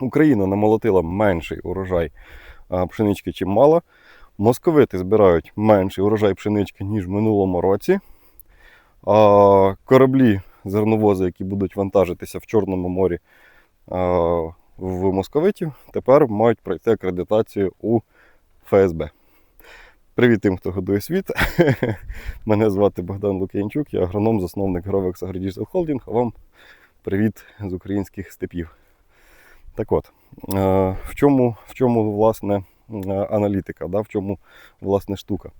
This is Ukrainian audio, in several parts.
Україна намолотила менший урожай пшенички, чим мала. Московити збирають менший урожай пшенички, ніж в минулому році. А, кораблі зерновози, які будуть вантажитися в Чорному морі в московитів, тепер мають пройти акредитацію у ФСБ. Привіт тим, хто годує світ. Мене звати Богдан Лук'янчук, я агроном, засновник Grovex AgriDigital Holding, а вам привіт з українських степів. Так от, е, в чому, в чому власне е, аналітика, да? в чому власне штука?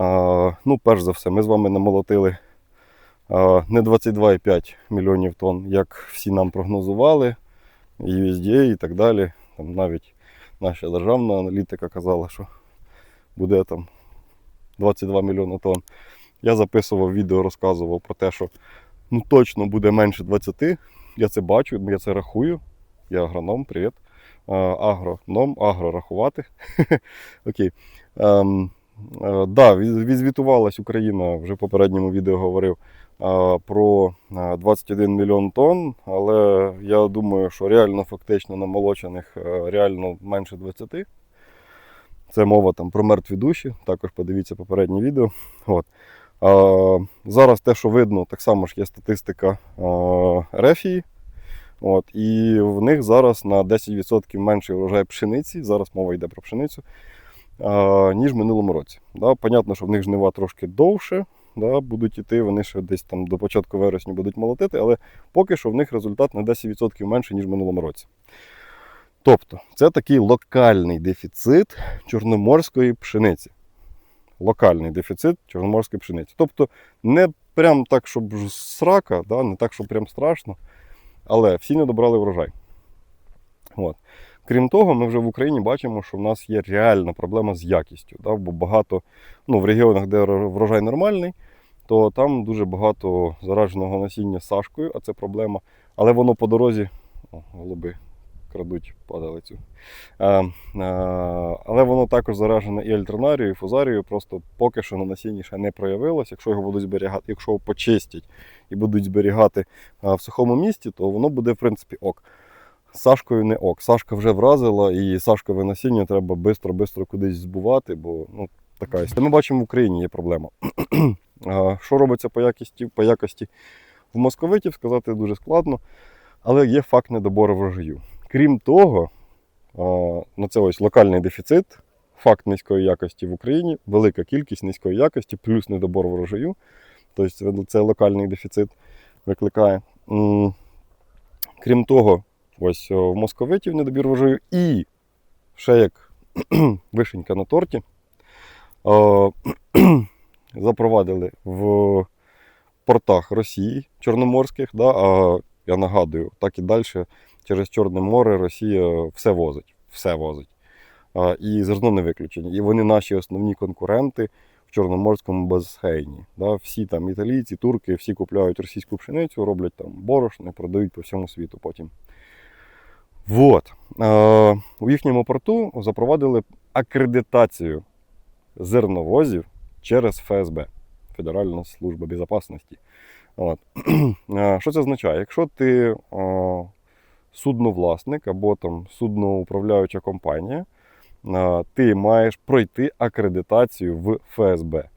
Е, Ну, перш за все, ми з вами намолотили не 22,5 мільйонів тонн, як всі нам прогнозували, USDA і так далі. Там навіть наша державна аналітика казала, що буде там 22 мільйони тонн. Я записував відео, розказував про те, що ну точно буде менше 20. Я це бачу, я це рахую. Я агроном, привіт. А, Агроном, агро. Окей. Ем, е, да, відзвітувалась Україна, вже в попередньому відео говорив е, про е, 21 мільйон тонн, але я думаю, що реально фактично намолочених е, реально менше 20. Це мова там про мертві душі, також подивіться попереднє відео. От. Зараз те, що видно, так само ж є статистика рефії. От, і в них зараз на 10% менший урожай пшениці, зараз мова йде про пшеницю, ніж в минулому році. Да, понятно, що в них жнива трошки довше, да, будуть іти, вони ще десь там до початку вересня будуть молотити, але поки що в них результат на 10% менше, ніж в минулому році. Тобто, це такий локальний дефіцит чорноморської пшениці. Локальний дефіцит чорноморської пшениці. Тобто, не прям так, щоб срака, да, не так, щоб прям страшно, але всі не добрали врожай. От. Крім того, ми вже в Україні бачимо, що в нас є реальна проблема з якістю. Да? Бо багато, ну, в регіонах, де врожай нормальний, то там дуже багато зараженого насіння сашкою, а це проблема. Але воно по дорозі, о, голуби крадуть падалицю. Е, е, але воно також заражене і альтернарією, і фузарією. Просто поки що на насінні ще не проявилось. Якщо його будуть зберігати, якщо почистять і будуть зберігати в сухому місці, то воно буде в принципі ок. Сашкою не ок. Сашка вже вразила, і сашкове насіння треба швидко-швидко кудись збувати, бо ну, така історія. Ми бачимо, в Україні є проблема. Що робиться по якості, по якості в московитів, сказати дуже складно, але є факт недобору врожаю. Крім того, а, ну це ось локальний дефіцит, факт низької якості в Україні, велика кількість низької якості, плюс недобор врожаю. Тобто це- локальний дефіцит викликає. Крім того, ось в московитів недобір врожаю і ще як вишенька на торті. Запровадили в портах Росії Чорноморських, да, а я нагадую, так і далі через Чорне море Росія все возить. Все возить. І зерно не виключення. І вони наші основні конкуренти в Чорноморському басейні. Да, всі там італійці, турки, всі купляють російську пшеницю, роблять там борошно, продають по всьому світу потім. Вот. А, у їхньому порту запровадили акредитацію зерновозів через ФСБ Федеральна служба безпечності. От. Що це означає? Якщо ти а, судновласник або там судноуправляюча компанія, ти маєш пройти акредитацію в ФСБ.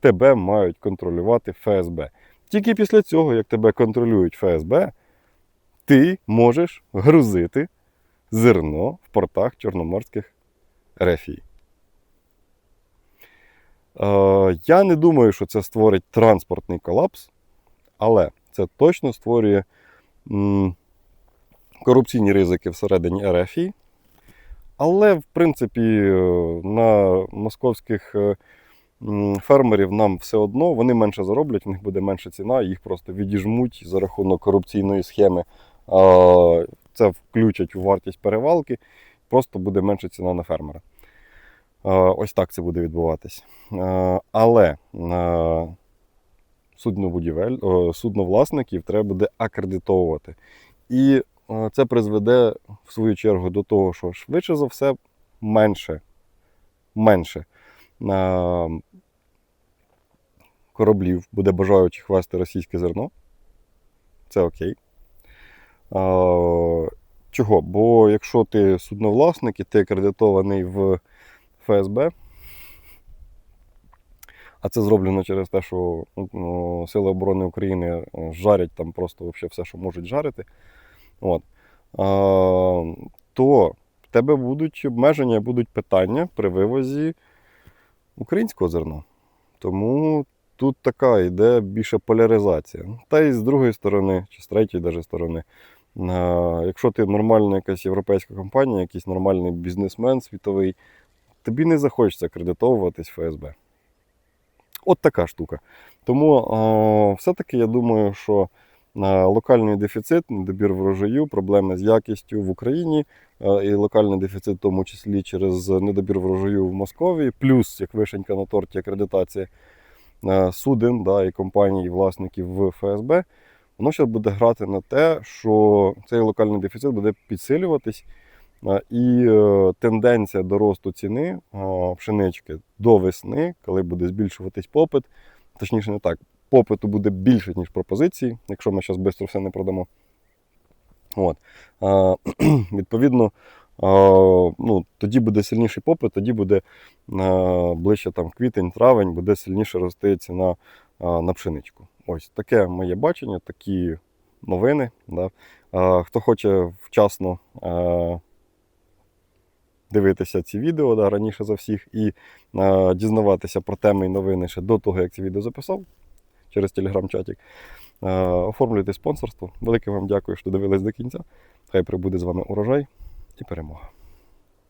Тебе мають контролювати ФСБ. Тільки після цього, як тебе контролюють ФСБ, ти можеш грузити зерно в портах Чорноморських рефій. Я не думаю, що це створить транспортний колапс, але це точно створює корупційні ризики всередині РФІ. Але, в принципі, е, на московських е, фермерів нам все одно, вони менше зароблять, у них буде менша ціна, їх просто відіжмуть за рахунок корупційної схеми. Це включать у вартість перевалки, просто буде менша ціна на фермера. Ось так це буде відбуватись. Але судновласників треба буде акредитовувати. І е, це призведе в свою чергу до того, що швидше за все менше, менше е, кораблів буде бажаючих вести російське зерно. Це окей. Е, Чого? Бо якщо ти судновласник і ти акредитований в ФСБ, а це зроблено через те, що ну, Сили оборони України е, жарять там просто все, що можуть жарити. От. То в тебе будуть обмеження, будуть питання при вивозі українського зерна. Тому тут така йде більше поляризація. Та й з другої сторони, чи з третьої даже сторони. Якщо ти нормальна якась європейська компанія, якийсь нормальний бізнесмен світовий, тобі не захочеться акредитовуватись в ФСБ. От така штука. Тому все-таки я думаю, що локальний дефіцит, недобір врожаю, проблеми з якістю в Україні і локальний дефіцит, в тому числі через недобір врожаю в Московії, плюс як вишенька на торті акредитація суден да, і компаній, і власників в ФСБ, воно ще буде грати на те, що цей локальний дефіцит буде підсилюватись. І е, тенденція до росту ціни пшенички до весни, коли буде збільшуватись попит, точніше не так, попиту буде більше, ніж пропозиції, якщо ми зараз швидко все не продамо. От. А, відповідно, а, ну, тоді буде сильніший попит, тоді буде а, ближче там квітень, травень, буде сильніше рости ціна а, на пшеничку. Ось таке моє бачення, такі новини. Да. А, хто хоче вчасно. А, дивитися ці відео да, раніше за всіх і е, дізнаватися про теми і новини ще до того, як це відео записав через телеграм-чатик. Е, оформлюйте спонсорство. Велике вам дякую, що дивились до кінця. Хай прибуде з вами урожай і перемога.